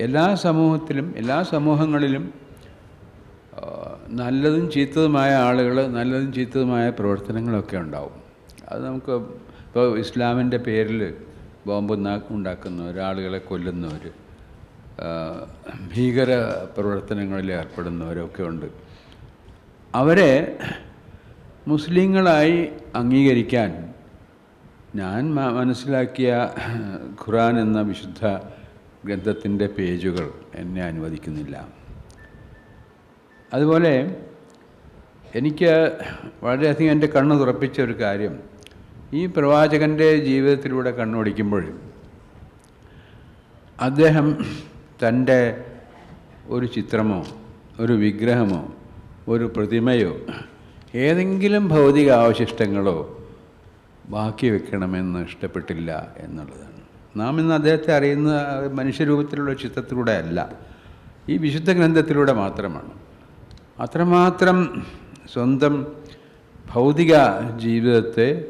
എല്ലാ സമൂഹത്തിലും എല്ലാ സമൂഹങ്ങളിലും നല്ലതും ചീത്തതുമായ ആളുകൾ നല്ലതും ചീത്തതുമായ പ്രവർത്തനങ്ങളൊക്കെ ഉണ്ടാവും. അത് നമുക്ക് ഇപ്പോൾ ഇസ്ലാമിന്റെ പേരിൽ ബോംബ് ഉണ്ടാ- ഉണ്ടാക്കുന്നവർ ആളുകളെ കൊല്ലുന്നവർ ഭീകര പ്രവർത്തനങ്ങളിൽ ഏർപ്പെടുന്നവരൊക്കെ ഉണ്ട്. അവരെ മുസ്ലിങ്ങളായി അംഗീകരിക്കാൻ ഞാൻ മനസ്സിലാക്കിയ ഖുറാൻ എന്ന വിശുദ്ധ ഗ്രന്ഥത്തിന്റെ പേജുകൾ എന്നെ അനുവദിക്കുന്നില്ല. അതുപോലെ എനിക്ക് വളരെയധികം എന്റെ കണ്ണ് തുറപ്പിച്ച ഒരു കാര്യം ഈ പ്രവാചകന്റെ ജീവിതത്തിലൂടെ കണ്ണോടിക്കുമ്പോൾ അദ്ദേഹം തന്റെ ഒരു ചിത്രമോ ഒരു വിഗ്രഹമോ ഒരു പ്രതിമയോ ഏതെങ്കിലും ഭൗതിക അവശിഷ്ടങ്ങളോ ബാക്കി വെക്കണമെന്ന് ഇഷ്ടപ്പെട്ടില്ല എന്നുള്ളതാണ്. നാം ഇന്ന് അദ്ദേഹത്തെ അറിയുന്ന മനുഷ്യരൂപത്തിലുള്ള ചിത്രത്തിലൂടെ അല്ല ഈ വിശുദ്ധ ഗ്രന്ഥത്തിലൂടെ മാത്രമാണ്. അത്രമാത്രം സ്വന്തം ഭൗതിക ജീവിതത്തെ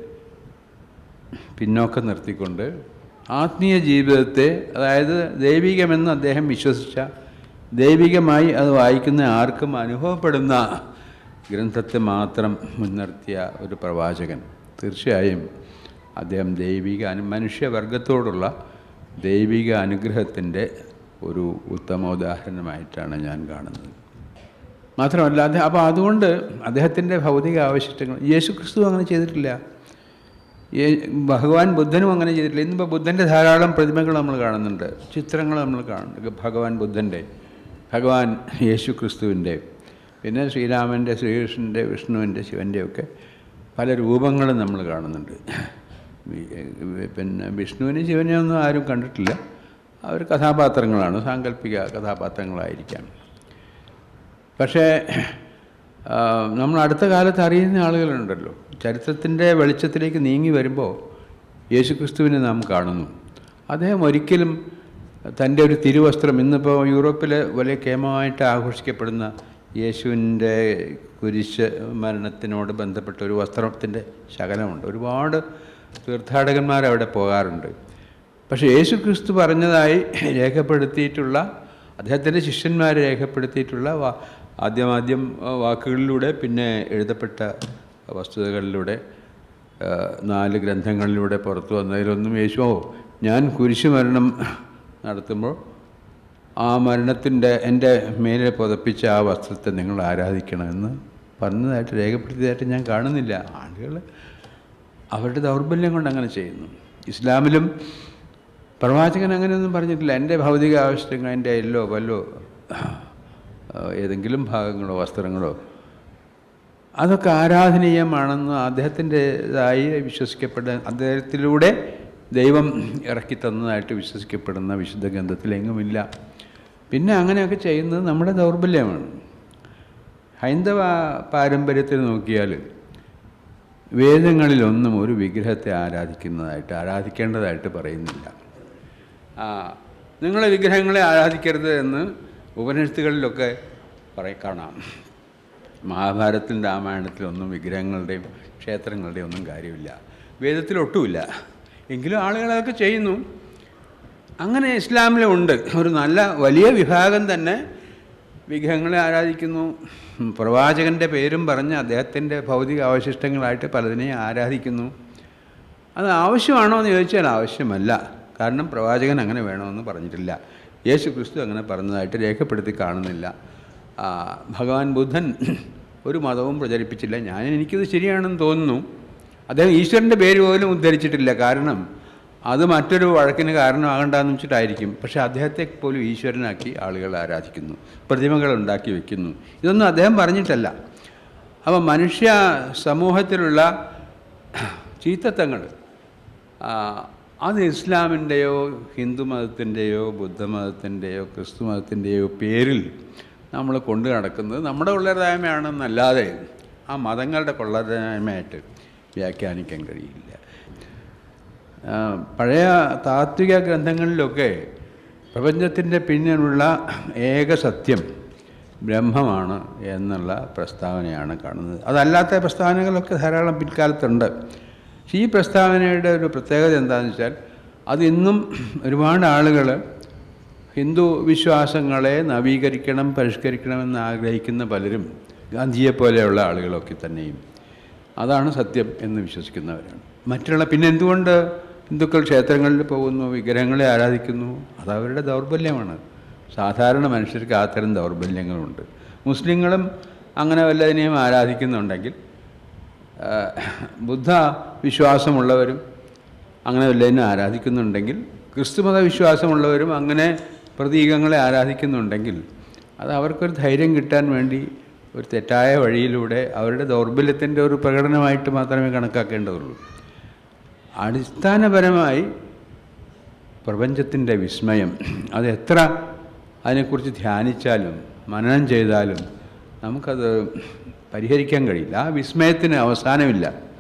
പിന്നോക്കം നിർത്തിക്കൊണ്ട് ആത്മീയ ജീവിതത്തെ അതായത് ദൈവികമെന്ന് അദ്ദേഹം വിശ്വസിച്ച ദൈവികമായി അത് വായിക്കുന്ന ആർക്കും അനുഭവപ്പെടുന്ന ഗ്രന്ഥത്തെ മാത്രം മുൻനിർത്തിയ ഒരു പ്രവാചകൻ. തീർച്ചയായും അദ്ദേഹം ദൈവിക അനു മനുഷ്യവർഗത്തോടുള്ള ദൈവിക അനുഗ്രഹത്തിന്റെ ഒരു ഉത്തമ ഉദാഹരണമായിട്ടാണ് ഞാൻ കാണുന്നത്. മാത്രമല്ല അദ്ദേഹം അപ്പോൾ അതുകൊണ്ട് അദ്ദേഹത്തിന്റെ ഭൗതിക ആവശ്യങ്ങൾ യേശു ക്രിസ്തു അങ്ങനെ ചെയ്തിട്ടില്ല. ഭഗവാൻ ബുദ്ധനും അങ്ങനെ ചെയ്തിട്ടില്ല. ഇന്നിപ്പോൾ ബുദ്ധന്റെ ധാരാളം പ്രതിമകൾ നമ്മൾ കാണുന്നുണ്ട് ചിത്രങ്ങൾ നമ്മൾ കാണുന്നുണ്ട്. ഭഗവാൻ ബുദ്ധന്റെ ഭഗവാൻ യേശു ക്രിസ്തുവിന്റെ പിന്നെ ശ്രീരാമന്റെ ശ്രീകൃഷ്ണന്റെ വിഷ്ണുവിന്റെ ശിവന്റെ ഒക്കെ പല രൂപങ്ങളും നമ്മൾ കാണുന്നുണ്ട്. പിന്നെ വിഷ്ണുവിനെ ശിവനെ ഒന്നും ആരും കണ്ടിട്ടില്ല. അവർ കഥാപാത്രങ്ങളാണ് സാങ്കല്പിക കഥാപാത്രങ്ങളായിരിക്കാം. പക്ഷേ നമ്മൾ അടുത്ത കാലത്ത് അറിയുന്ന ആളുകളുണ്ടല്ലോ. ചരിത്രത്തിന്റെ വെളിച്ചത്തിലേക്ക് നീങ്ങി വരുമ്പോൾ യേശുക്രിസ്തുവിനെ നാം കാണുന്നു. അദ്ദേഹം ഒരിക്കലും തന്റെ ഒരു തിരുവസ്ത്രം ഇന്നിപ്പോൾ യൂറോപ്പിലെ വലിയ കേമമായിട്ട് ആഘോഷിക്കപ്പെടുന്ന യേശുവിന്റെ കുരിശ് മരണത്തിനോട് ബന്ധപ്പെട്ട ഒരു വസ്ത്രത്തിന്റെ ശകലമുണ്ട്. ഒരുപാട് തീർത്ഥാടകന്മാർ അവിടെ പോകാറുണ്ട്. പക്ഷേ യേശു ക്രിസ്തു പറഞ്ഞതായി രേഖപ്പെടുത്തിയിട്ടുള്ള അദ്ദേഹത്തിന്റെ ശിഷ്യന്മാർ രേഖപ്പെടുത്തിയിട്ടുള്ള ആദ്യമാദ്യം വാക്കുകളിലൂടെ പിന്നെ എഴുതപ്പെട്ട വസ്തുതകളിലൂടെ നാല് ഗ്രന്ഥങ്ങളിലൂടെ പുറത്തു വന്നതിലൊന്നും യേശുവോ ഞാൻ കുരിശു മരണം നടത്തുമ്പോൾ ആ മരണത്തിന്റെ എന്റെ മേലെ പുതപ്പിച്ച ആ വസ്ത്രത്തെ നിങ്ങൾ ആരാധിക്കണമെന്ന് പറഞ്ഞതായിട്ട് രേഖപ്പെടുത്തിയതായിട്ട് ഞാൻ കാണുന്നില്ല. ആളുകൾ അവരുടെ ദൗർബല്യം കൊണ്ട് അങ്ങനെ ചെയ്യുന്നു. ഇസ്ലാമിലും പ്രവാചകൻ അങ്ങനെയൊന്നും പറഞ്ഞിട്ടില്ല. എന്റെ ഭൗതിക ആവശ്യങ്ങൾ എന്റെ എല്ലോ വല്ലോ ഏതെങ്കിലും ഭാഗങ്ങളോ വസ്ത്രങ്ങളോ അതൊക്കെ ആരാധനീയമാണെന്ന് അദ്ദേഹത്തിന്റെതായി വിശ്വസിക്കപ്പെടുന്ന അദ്ദേഹത്തിലൂടെ ദൈവം ഇറക്കി തന്നതായിട്ട് വിശ്വസിക്കപ്പെടുന്ന വിശുദ്ധ ഗ്രന്ഥത്തിലെങ്ങുമില്ല. പിന്നെ അങ്ങനെയൊക്കെ ചെയ്യുന്നത് നമ്മുടെ ദൗർബല്യമാണ്. ഹൈന്ദവ പാരമ്പര്യത്തിൽ നോക്കിയാൽ വേദങ്ങളിലൊന്നും ഒരു വിഗ്രഹത്തെ ആരാധിക്കുന്നതായിട്ട് ആരാധിക്കേണ്ടതായിട്ട് പറയുന്നില്ല. നിങ്ങളെ വിഗ്രഹങ്ങളെ ആരാധിക്കരുത് എന്ന് ഉപനിഷത്തുകളിലൊക്കെ പറയ കാണാം. മഹാഭാരതത്തിലും രാമായണത്തിലൊന്നും വിഗ്രഹങ്ങളുടെയും ക്ഷേത്രങ്ങളുടെയും ഒന്നും കാര്യമില്ല. വേദത്തിലൊട്ടുമില്ല. എങ്കിലും ആളുകളതൊക്കെ ചെയ്യുന്നു. അങ്ങനെ ഇസ്ലാമിലുണ്ട്. ഒരു നല്ല വലിയ വിഭാഗം തന്നെ വിഗ്രഹങ്ങളെ ആരാധിക്കുന്നു. പ്രവാചകന്റെ പേരും പറഞ്ഞ് അദ്ദേഹത്തിന്റെ ഭൗതിക അവശിഷ്ടങ്ങളായിട്ട് പലതിനെയും ആരാധിക്കുന്നു. അത് ആവശ്യമാണോ എന്ന് ചോദിച്ചാൽ ആവശ്യമല്ല. കാരണം പ്രവാചകൻ അങ്ങനെ വേണമെന്ന് പറഞ്ഞിട്ടില്ല. യേശു ക്രിസ്തു അങ്ങനെ പറഞ്ഞതായിട്ട് രേഖപ്പെടുത്തി കാണുന്നില്ല. ഭഗവാൻ ബുദ്ധൻ ഒരു മതവും പ്രചരിപ്പിച്ചില്ല. ഞാൻ എനിക്കിത് ശരിയാണെന്ന് തോന്നുന്നു. അദ്ദേഹം ഈശ്വരന്റെ പേര് പോലും ഉദ്ധരിച്ചിട്ടില്ല. കാരണം അത് മറ്റൊരു വഴക്കിന് കാരണമാകണ്ടെന്ന് വെച്ചിട്ടായിരിക്കും. പക്ഷേ അദ്ദേഹത്തെ പോലും ഈശ്വരനാക്കി ആളുകൾ ആരാധിക്കുന്നു. പ്രതിമകൾ ഉണ്ടാക്കി വയ്ക്കുന്നു ഇതൊന്നും അദ്ദേഹം പറഞ്ഞിട്ടല്ല. അപ്പോൾ മനുഷ്യ സമൂഹത്തിലുള്ള ചീത്തത്വങ്ങൾ അത് ഇസ്ലാമിന്റെയോ ഹിന്ദു മതത്തിന്റെയോ ബുദ്ധമതത്തിന്റെയോ ക്രിസ്തു മതത്തിന്റെയോ പേരിൽ നമ്മൾ കൊണ്ടു നടക്കുന്നത് നമ്മുടെ കൊള്ളരുതായ്മയാണെന്നല്ലാതെ ആ മതങ്ങളുടെ കൊള്ളരുതായ്മയായിട്ട് വ്യാഖ്യാനിക്കാൻ കഴിയില്ല. പഴയ താത്വിക ഗ്രന്ഥങ്ങളിലൊക്കെ പ്രപഞ്ചത്തിന്റെ പിന്നിലുള്ള ഏക സത്യം ബ്രഹ്മമാണ് എന്നുള്ള പ്രസ്താവനയാണ് കാണുന്നത്. അതല്ലാത്ത പ്രസ്താവനകളൊക്കെ ധാരാളം പിൽക്കാലത്തുണ്ട്. പക്ഷേ ഈ പ്രസ്താവനയുടെ ഒരു പ്രത്യേകത എന്താണെന്ന് വെച്ചാൽ അതിന്നും ഒരുപാട് ആളുകൾ ഹിന്ദു വിശ്വാസങ്ങളെ നവീകരിക്കണം പരിഷ്കരിക്കണമെന്ന് ആഗ്രഹിക്കുന്ന പലരും ഗാന്ധിയെ പോലെയുള്ള ആളുകളൊക്കെ തന്നെയും. അതാണ് സത്യം എന്ന് വിശ്വസിക്കുന്നവരാണ്. മറ്റുള്ള പിന്നെ എന്തുകൊണ്ട് ഹിന്ദുക്കൾ ക്ഷേത്രങ്ങളിൽ പോകുന്നു വിഗ്രഹങ്ങളെ ആരാധിക്കുന്നു അത് അവരുടെ ദൗർബല്യമാണ്. സാധാരണ മനുഷ്യർക്ക് അത്തരം ദൗർബല്യങ്ങളുണ്ട്. മുസ്ലിങ്ങളും അങ്ങനെ വല്ലതിനെയും ആരാധിക്കുന്നുണ്ടെങ്കിൽ ബുദ്ധ വിശ്വാസമുള്ളവരും അങ്ങനെ വല്ലതിനെ ആരാധിക്കുന്നുണ്ടെങ്കിൽ ക്രിസ്തുമത വിശ്വാസമുള്ളവരും അങ്ങനെ പ്രതീകങ്ങളെ ആരാധിക്കുന്നുണ്ടെങ്കിൽ അത് അവർക്കൊരു ധൈര്യം കിട്ടാൻ വേണ്ടി ഒരു തെറ്റായ വഴിയിലൂടെ അവരുടെ ദൗർബല്യത്തിന്റെ ഒരു പ്രകടനമായിട്ട് മാത്രമേ കണക്കാക്കേണ്ടതുള്ളൂ. അടിസ്ഥാനപരമായി പ്രപഞ്ചത്തിന്റെ വിസ്മയം. അത് എത്ര അതിനെക്കുറിച്ച് ധ്യാനിച്ചാലും മനനം ചെയ്താലും നമുക്കത് പരിഹരിക്കാൻ കഴിയില്ല. ആ വിസ്മയത്തിന് അവസാനമില്ല.